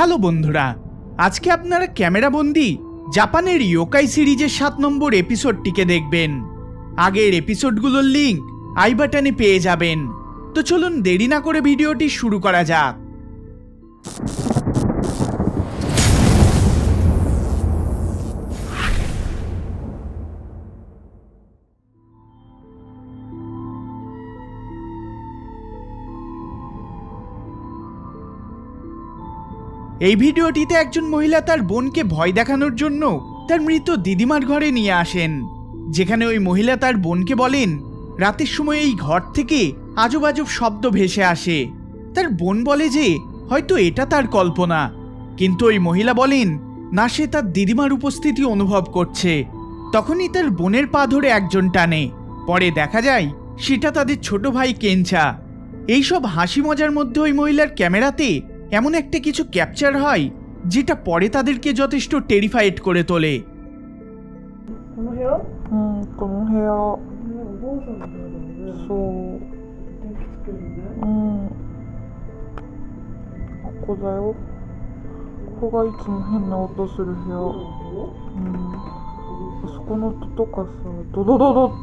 Hello বন্ধুরা, আজকে আপনারা ক্যামেরাবন্দি জাপানের ইয়োকাই সিরিজের সাত নম্বর এপিসোডটিকে দেখবেন। আগের এপিসোডগুলোর লিঙ্ক আই বাটনে পেয়ে যাবেন। তো চলুন দেরি না করে ভিডিওটি শুরু করা যাক। এই ভিডিওটিতে একজন মহিলা তার বোনকে ভয় দেখানোর জন্য তার মৃত দিদিমার ঘরে নিয়ে আসেন, যেখানে ওই মহিলা তার বোনকে বলেন, রাতের সময় এই ঘর থেকে আজব শব্দ ভেসে আসে। তার বোন বলে যে, হয়তো এটা তার কল্পনা। কিন্তু ওই মহিলা বলেন, না, সে তার দিদিমার উপস্থিতি অনুভব করছে। তখনই তার বোনের পা ধরে একজন টানে। পরে দেখা যায়, সেটা তাদের ছোট ভাই কেঞ্চা। এইসব হাসি মজার মধ্যে ওই মহিলার ক্যামেরাতে এমন একটা কিছু ক্যাপচার হয় যেটা পরে তাদেরকে যথেষ্ট টেরিফাইড করে তোলে この部屋うん、この部屋、ねおばあさんみたいだよねそう、電気つけるねうん、ここだよ。ここがいつも変な音する部屋。うん、あそこの音とかさ、ドドドドとか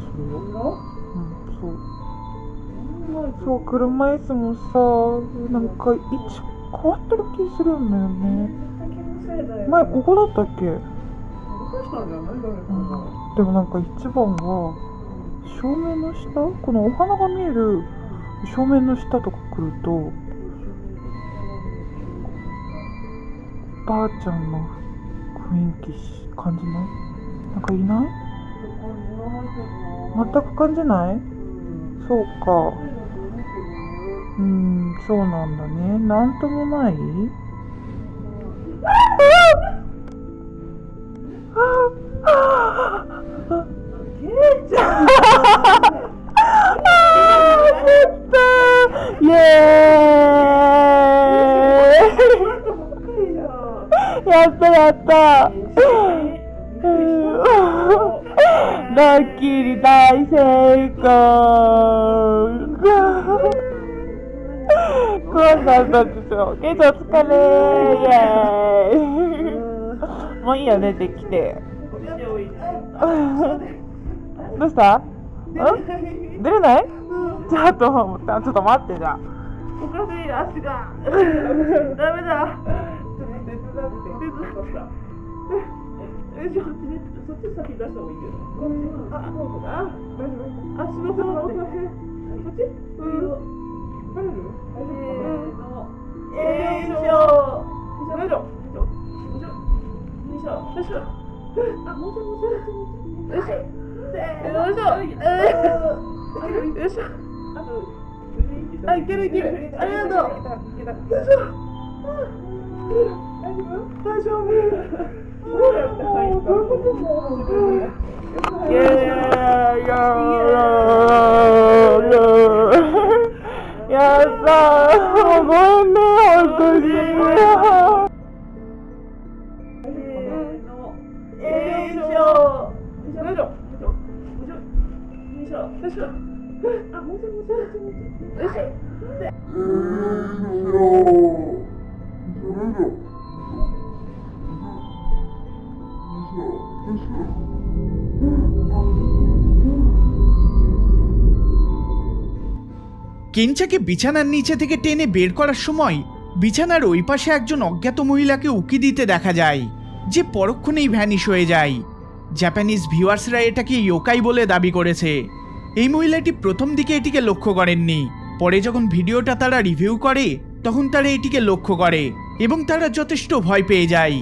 するよ。うん、そう。 そう、車椅子もさ、なんか位置変わってる気するんだよね。前ここだったっけ、でもなんか一番は、正面の下？このお花が見える正面の下とか来るとばあちゃんの雰囲気し感じない？なんかいない？全く感じない？そうかうんそうなんだね。なんともない？イエーイやったやったドッキリ大成功コンさんたちとケイトお疲れイエーイ。もういいよ出てきて。どうした？ん？出れない？ちょっとちょっと待ってじゃあ。おかしい足が。ダメだ。手伝って。手伝ってよいしょそっち先出した方がいいけどあそうかあ大丈夫足のその音こっち。うん大丈夫。 কেঞ্চাকে বিছানার নিচে থেকে টেনে বের করার সময় বিছানার ওই পাশে একজন অজ্ঞাত মহিলাকে উকি দিতে দেখা যায়, যে পরক্ষণেই ভ্যানিশ হয়ে যায়। জাপানিজ ভিউয়ার্সরা এটাকে ইয়োকাই বলে দাবি করেছে। এই মহিলাটি প্রথম দিকে এটিকে লক্ষ্য করেননি। পরে যখন ভিডিওটা তারা রিভিউ করে, তখন তারা এটিকে লক্ষ্য করে এবং তারা যথেষ্ট ভয় পেয়ে যায়।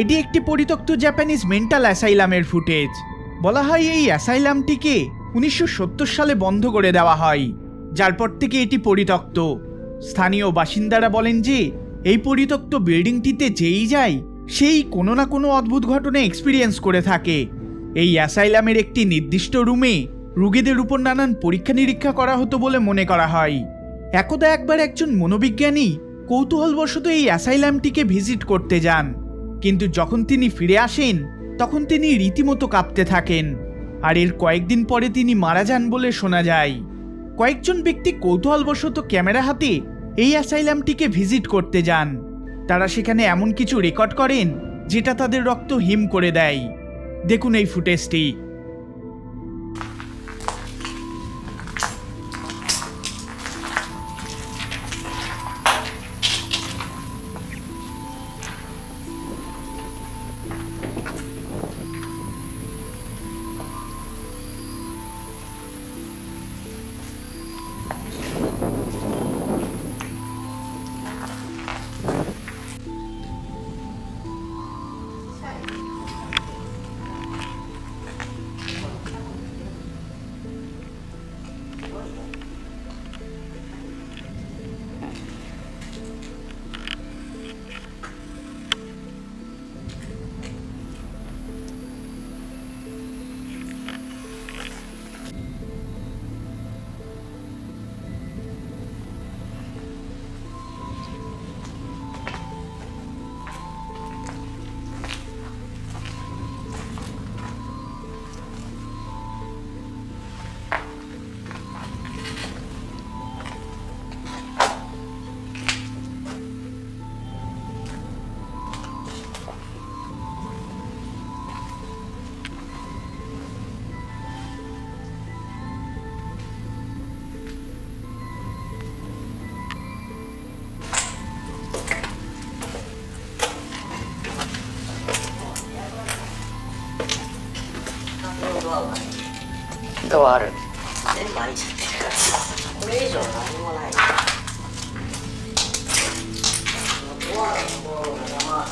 এটি একটি পরিত্যক্ত জাপানিজ মেন্টাল অ্যাসাইলামের ফুটেজ বলা হয় এই অ্যাসাইলামটিকে উনিশশো সত্তর সালে বন্ধ করে দেওয়া হয় যার পর থেকে এটি পরিত্যক্ত। স্থানীয় বাসিন্দারা বলেন যে এই পরিত্যক্ত বিল্ডিংটিতে যেই যায় সেই কোনো না কোনো অদ্ভুত ঘটনা এক্সপিরিয়েন্স করে থাকে। এই অ্যাসাইলামের একটি নির্দিষ্ট রুমে রুগীদের উপর নানান পরীক্ষা নিরীক্ষা করা হতো বলে মনে করা হয়। একদা একবার একজন মনোবিজ্ঞানী কৌতূহলবশত এই অ্যাসাইলামটিকে ভিজিট করতে যান। কিন্তু যখন তিনি ফিরে আসেন, তখন তিনি রীতিমতো কাঁপতে থাকেন। আর এর কয়েকদিন পরে তিনি মারা যান বলে শোনা যায়। কয়েকজন ব্যক্তি কৌতূহলবশত ক্যামেরা হাতে এই অ্যাসাইলামটিকে ভিজিট করতে যান। তারা সেখানে এমন কিছু রেকর্ড করেন, যেটা তাদের রক্ত হিম করে দেয়। দেখুন এই ফুটেজটি। ドアある。全部開いちゃってるからこれ以上何もない。ドアのところが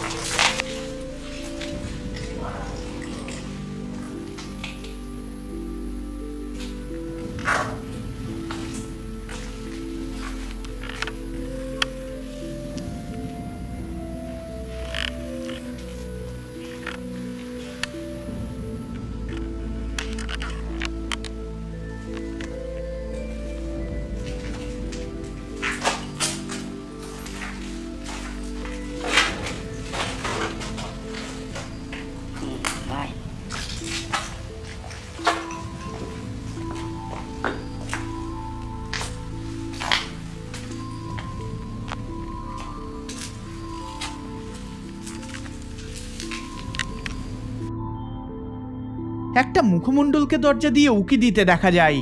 একটা মুখমণ্ডলকে দরজা দিয়ে উকি দিতে দেখা যায়।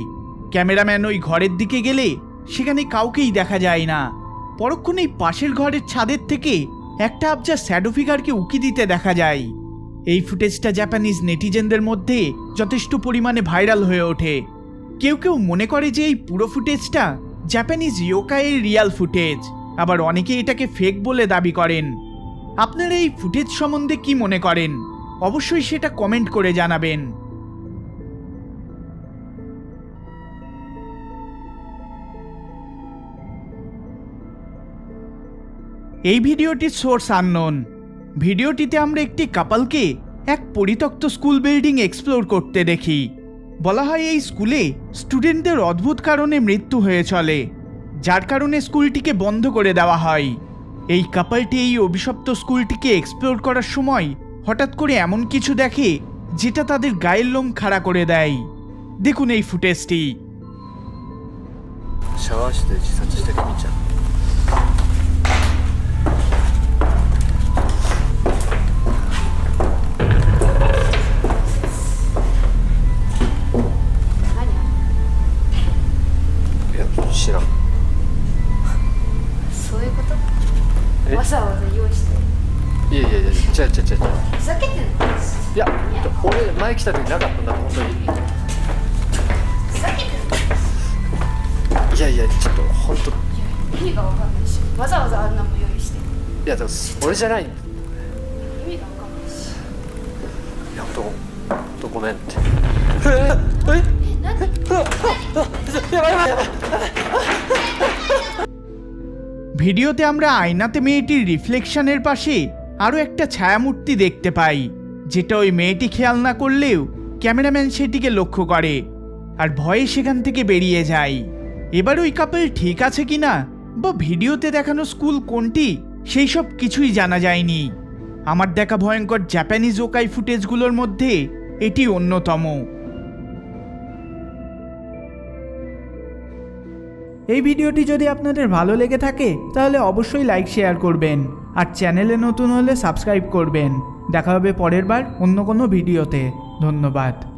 ক্যামেরাম্যান ওই ঘরের দিকে গেলে সেখানে কাউকেই দেখা যায় না। পরক্ষণেই পাশের ঘরের ছাদের থেকে একটা আবজা শ্যাডো ফিগারকে উকি দিতে দেখা যায়। এই ফুটেজটা জাপানিজ নেটিজেনদের মধ্যে যথেষ্ট পরিমাণে ভাইরাল হয়ে ওঠে। কেউ কেউ মনে করে যে এই পুরো ফুটেজটা জাপানিজ ইয়োকায়ের রিয়াল ফুটেজ, আবার অনেকে এটাকে ফেক বলে দাবি করেন। আপনারা এই ফুটেজ সম্বন্ধে কি মনে করেন? অবশ্যই সেটা কমেন্ট করে জানাবেন। এই ভিডিওটির সোর্স আননোন। ভিডিওটিতে আমরা একটি কাপালকে এক পরিত্যক্ত স্কুল বিল্ডিং এক্সপ্লোর করতে দেখি। বলা হয় এই স্কুলে স্টুডেন্টদের অদ্ভুত কারণে মৃত্যু হয়ে চলে, যার কারণে স্কুলটিকে বন্ধ করে দেওয়া হয়। এই কাপালটি এই অভিশপ্ত স্কুলটিকে এক্সপ্লোর করার সময় হঠাৎ করে এমন কিছু দেখে, যেটা তাদের গায়ের লোম খাড়া করে দেয়। দেখুন এই ফুটেজটি। いやいやちょっと本当い意味がわかんないしわざわざあんなもん用意してやでも俺じゃないい意味がわかんないしや本当本当ごめんってえええ何やばいやばいやばい ভিডিওতে আমরা আয়নাতে মেয়েটির রিফ্লেকশনের পাশে আরও একটা ছায়ামূর্তি দেখতে পাই যেটা ওই মেয়েটি খেয়াল না করলেও ক্যামেরাম্যান সেটিকে লক্ষ্য করে আর ভয়ে সেখান থেকে বেরিয়ে যায় এবার ওই কাপেল ঠিক আছে কি না বা ভিডিওতে দেখানো স্কুল কোনটি? সেই সব কিছুই জানা যায়নি। আমার দেখা ভয়ঙ্কর জাপানিজ ওকাই ফুটেজগুলোর মধ্যে এটি অন্যতম। এই ভিডিওটি যদি আপনাদের ভালো লেগে থাকে, তাহলে অবশ্যই লাইক শেয়ার করবেন। আর চ্যানেলে নতুন হলে সাবস্ক্রাইব করবেন। দেখা হবে পরের বার অন্য কোনো ভিডিওতে। ধন্যবাদ।